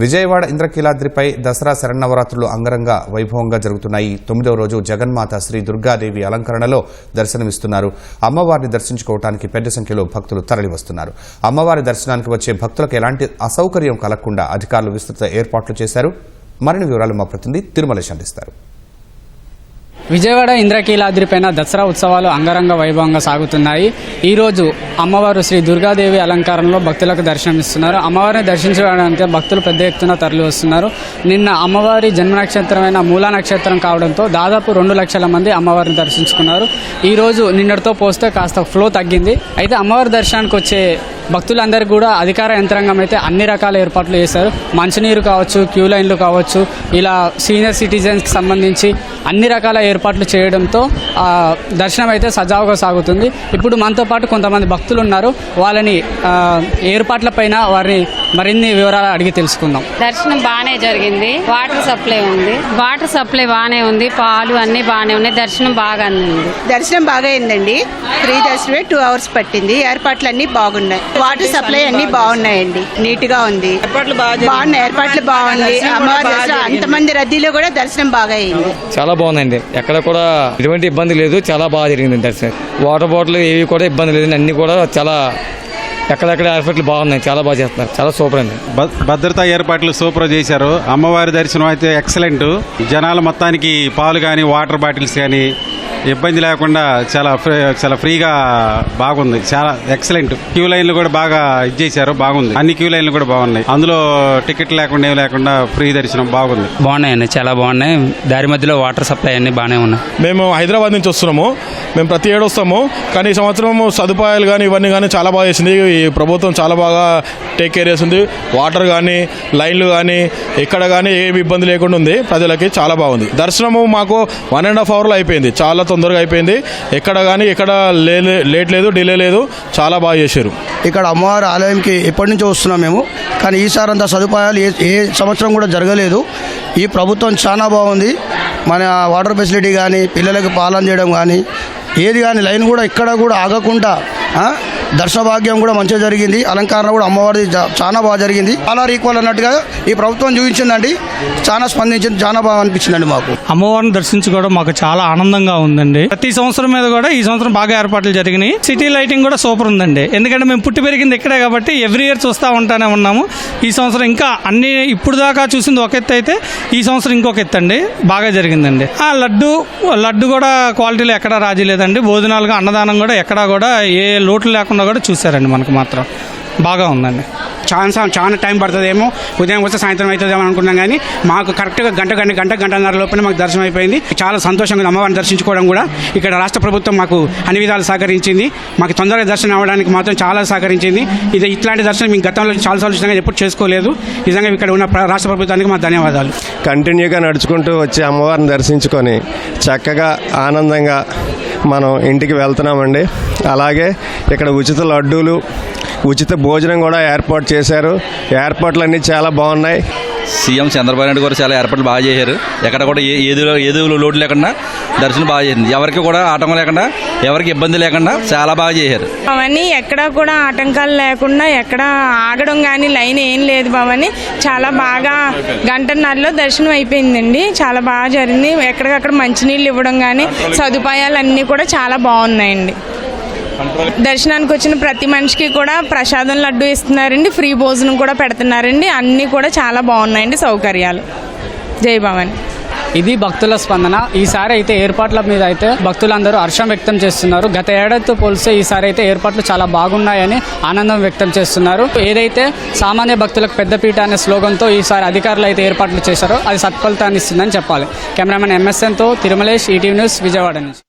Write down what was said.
విజయవాడ ఇంద్రకీలాద్రిపై దసరా శరణవరాత్రులు అంగరంగ వైభవంగా జరుగుతున్నాయి. తొమ్మిదవ రోజు జగన్మాత శ్రీ దుర్గాదేవి అలంకరణలో దర్శనమిస్తున్నారు. అమ్మవారిని దర్శించుకోవడానికి పెద్ద సంఖ్యలో భక్తులు తరలివస్తున్నారు. అమ్మవారి దర్శనానికి వచ్చే భక్తులకు ఎలాంటి అసౌకర్యం కలగకుండా అధికారులు విస్తృత ఏర్పాట్లు చేశారు. మరిన్ని వివరాలు మా ప్రతినిధి తిరుమల అందిస్తారు విజయవాడ ఇంద్రకీలాద్రిపైన దసరా ఉత్సవాలు అంగరంగ వైభవంగా సాగుతున్నాయి. ఈ రోజు అమ్మవారు శ్రీ దుర్గాదేవి అలంకారంలో భక్తులకు దర్శనమిస్తున్నారు. అమ్మవారిని దర్శించడానికి భక్తులు పెద్ద ఎత్తున తరలి వస్తున్నారు. నిన్న అమ్మవారి జన్మ నక్షత్రమైన మూలా నక్షత్రం కావడంతో దాదాపు రెండు లక్షల మంది అమ్మవారిని దర్శించుకున్నారు. ఈ రోజు నిన్నటితో పోస్తే కాస్త ఫ్లో తగ్గింది. అయితే అమ్మవారి దర్శనానికి వచ్చే భక్తులందరికీ కూడా అధికార యంత్రాంగం అయితే అన్ని రకాల ఏర్పాట్లు చేశారు. మంచినీరు కావచ్చు క్యూ లైన్లు కావచ్చు ఇలా సీనియర్ సిటిజన్స్కి సంబంధించి అన్ని రకాల ఏర్పాట్లు చేయడంతో ఆ, దర్శనం అయితే సజావుగా సాగుతుంది. ఇప్పుడు మనతో పాటు కొంతమంది భక్తులు ఉన్నారు. వాళ్ళని ఏర్పాట్లపైన వారిని మరిన్ని వివరాలు అడిగి తెలుసుకుందాం. దర్శనం బాగానే జరిగింది. వాటర్ సప్లై ఉంది. వాటర్ సప్లై బాగానే ఉంది. పాలు అన్ని బాగానే ఉన్నాయి. దర్శనం బాగా అందింది. దర్శనం బాగా అయిందండి. ఫ్రీ దర్శనమే టూ అవర్స్ పట్టింది. ఏర్పాట్లు అన్ని బాగున్నాయి. వాటర్ సప్లై అన్ని బాగున్నాయండి. నీట్గా ఉంది బాగున్నాయి ఏర్పాట్లు బాగుంది అమ్మవారి దర్శనం అంతమంది రద్దీలో కూడా దర్శనం బాగా అయింది. చాలా బాగుందండి. ఎక్కడ కూడా ఎటువంటి ఇబ్బంది లేదు. చాలా బాగా జరిగింది దర్శనం. వాటర్ బాటిల్ ఏవి కూడా ఇబ్బంది లేదు అన్ని కూడా చాలా ఎక్కడెక్కడ ఏర్పాట్లు బాగున్నాయి చాలా బాగా చేస్తున్నారు. చాలా సూపర్ అండి. భద్రతా ఏర్పాట్లు సూపర్ చేశారు. అమ్మవారి దర్శనం అయితే ఎక్సలెంట్ జనాలు మొత్తానికి పాలు కానీ వాటర్ బాటిల్స్ కానీ ఇబ్బంది లేకుండా చాలా ఫ్రీ చాలా ఫ్రీగా బాగుంది. చాలా ఎక్సలెంట్ క్యూ లైన్లు కూడా బాగా ఇది చేశారు బాగుంది. అన్ని క్యూ లైన్లు కూడా బాగున్నాయి. అందులో టికెట్ లేకుండా ఏమి లేకుండా ఫ్రీ దర్శనం బాగుంది. బాగున్నాయండి చాలా బాగున్నాయి. దారి మధ్యలో వాటర్ సప్లై అన్ని బాగానే ఉన్నాయి. మేము హైదరాబాద్ నుంచి వస్తున్నాము. మేము ప్రతి ఏడు వస్తాము. కానీ ఈ సంవత్సరం సదుపాయాలు కానీ ఇవన్నీ కానీ చాలా బాగా చేసింది. ప్రభుత్వం చాలా బాగా టేక్ కేర్ చేస్తుంది. వాటర్ కానీ లైన్లు కానీ ఎక్కడ కానీ ఏమి ఇబ్బంది లేకుండా ఉంది. ప్రజలకి చాలా బాగుంది. దర్శనము మాకు వన్ అండ్ హాఫ్ అవర్లో అయిపోయింది. చాలా తొందరగా అయిపోయింది. ఎక్కడ కానీ ఎక్కడ లేట్ లేదు డిలే లేదు. చాలా బాగా చేశారు. ఇక్కడ అమ్మవారి ఆలయంకి ఎప్పటి నుంచో వస్తున్నాం మేము. కానీ ఈసారి అంత సదుపాయాలు ఏ ఏ సంవత్సరం కూడా జరగలేదు. ఈ ప్రభుత్వం చాలా బాగుంది. మన వాటర్ ఫెసిలిటీ కానీ పిల్లలకి పాలన చేయడం కానీ ఏది కానీ లైన్ కూడా ఇక్కడ కూడా ఆగకుండా దర్శభాగ్యం కూడా మంచిగా జరిగింది. అలంకరణ కూడా అమ్మవారిది చాలా బాగా జరిగింది. చాలా ఈక్వల్ అన్నట్టుగా ఈ ప్రభుత్వం చూపించిందండి. చాలా స్పందించింది చాలా బాగా అనిపించిందండి మాకు. అమ్మవారిని దర్శించుకోవడం మాకు చాలా ఆనందంగా ఉందండి. ప్రతి సంవత్సరం మీద కూడా ఈ సంవత్సరం బాగా ఏర్పాట్లు జరిగినాయి. సిటీ లైటింగ్ కూడా సూపర్ ఉందండి. ఎందుకంటే మేము పుట్టి పెరిగింది ఇక్కడే కాబట్టి ఎవ్రీ ఇయర్ చూస్తూ ఉంటానే ఉన్నాము. ఈ సంవత్సరం ఇంకా అన్ని ఇప్పుడు దాకా చూసింది ఒక ఎత్తు అయితే ఈ సంవత్సరం ఇంకొక ఎత్తు అండి. బాగా జరిగిందండి. ఆ లడ్డు లడ్డు కూడా క్వాలిటీలో ఎక్కడా రాజీ లేదండి. భోజనాలుగా అన్నదానం కూడా ఎక్కడా కూడా ఏ లోటు లేకుండా కూడా చూసారండి మనకు మాత్రం. బాగా ఉందండి. చాలా చాలా టైం పడుతుందేమో ఉదయం వస్తే సాయంత్రం అవుతుందేమో అనుకున్నాం కానీ మాకు కరెక్ట్గా గంట గంట గంట గంటన్నర లోపల మాకు దర్శనం అయిపోయింది. చాలా సంతోషంగా అమ్మవారిని దర్శించుకోవడం కూడా. ఇక్కడ రాష్ట్ర ప్రభుత్వం మాకు అన్ని విధాలు సహకరించింది. మాకు తొందరగా దర్శనం అవ్వడానికి మాత్రం చాలా సహకరించింది. ఇది ఇట్లాంటి దర్శనం మేము గతంలో చాలా సంవత్సరంగా ఎప్పుడు చేసుకోలేదు. నిజంగా ఇక్కడ ఉన్న రాష్ట్ర ప్రభుత్వానికి మా ధన్యవాదాలు. కంటిన్యూగా నడుచుకుంటూ వచ్చి అమ్మవారిని దర్శించుకొని చక్కగా ఆనందంగా మనం ఇంటికి వెళ్తున్నామండి. అలాగే ఇక్కడ ఉచిత లడ్డూలు ఉచిత భోజనం కూడా ఏర్పాటు చేశారు. ఏర్పాట్లన్నీ చాలా బాగున్నాయి. సీఎం చంద్రబాబు నాయుడు గారు చాలా ఏర్పాట్లు బాగా చేశారు. ఎక్కడ కూడా ఏ ఏదో ఏదో లోటు లేకుండా దర్శనం బాగా చేసింది. ఎవరికి కూడా ఆటంకం లేకుండా ఎవరికి ఇబ్బంది లేకుండా చాలా బాగా చేశారు. అవన్నీ ఎక్కడ కూడా ఆటంకాలు లేకుండా ఎక్కడ ఆగడం కానీ లైన్ ఏం లేదు బావని చాలా బాగా గంటన్నరలో దర్శనం అయిపోయిందండి. చాలా బాగా జరిగింది. ఎక్కడికక్కడ మంచినీళ్ళు ఇవ్వడం కానీ సదుపాయాలు అన్నీ కూడా చాలా బాగున్నాయండి. దర్శనానికి వచ్చిన ప్రతి మనిషికి కూడా ప్రసాదం లడ్డు ఇస్తున్నారండి ఫ్రీ భోజనం కూడా పెడుతున్నారండి. అన్నీ కూడా చాలా బాగున్నాయండి సౌకర్యాలు. జై భవాని. ఇది భక్తుల స్పందన. ఈసారి అయితే ఏర్పాట్ల మీద అయితే భక్తులందరూ హర్షం వ్యక్తం చేస్తున్నారు. గత ఏడాదితో పోలిస్తే ఈసారి అయితే ఏర్పాట్లు చాలా బాగున్నాయని ఆనందం వ్యక్తం చేస్తున్నారు. ఏదైతే సామాన్య భక్తులకు పెద్దపీట అనే స్లోగన్తో ఈసారి అధికారులు అయితే ఏర్పాట్లు చేశారో అది సత్ఫలితాన్ని ఇస్తుందని చెప్పాలి. కెమెరామెన్ ఎంఎస్ఎన్తో తిరుమలేష్ ఈటీవీ న్యూస్ విజయవాడ నుంచి.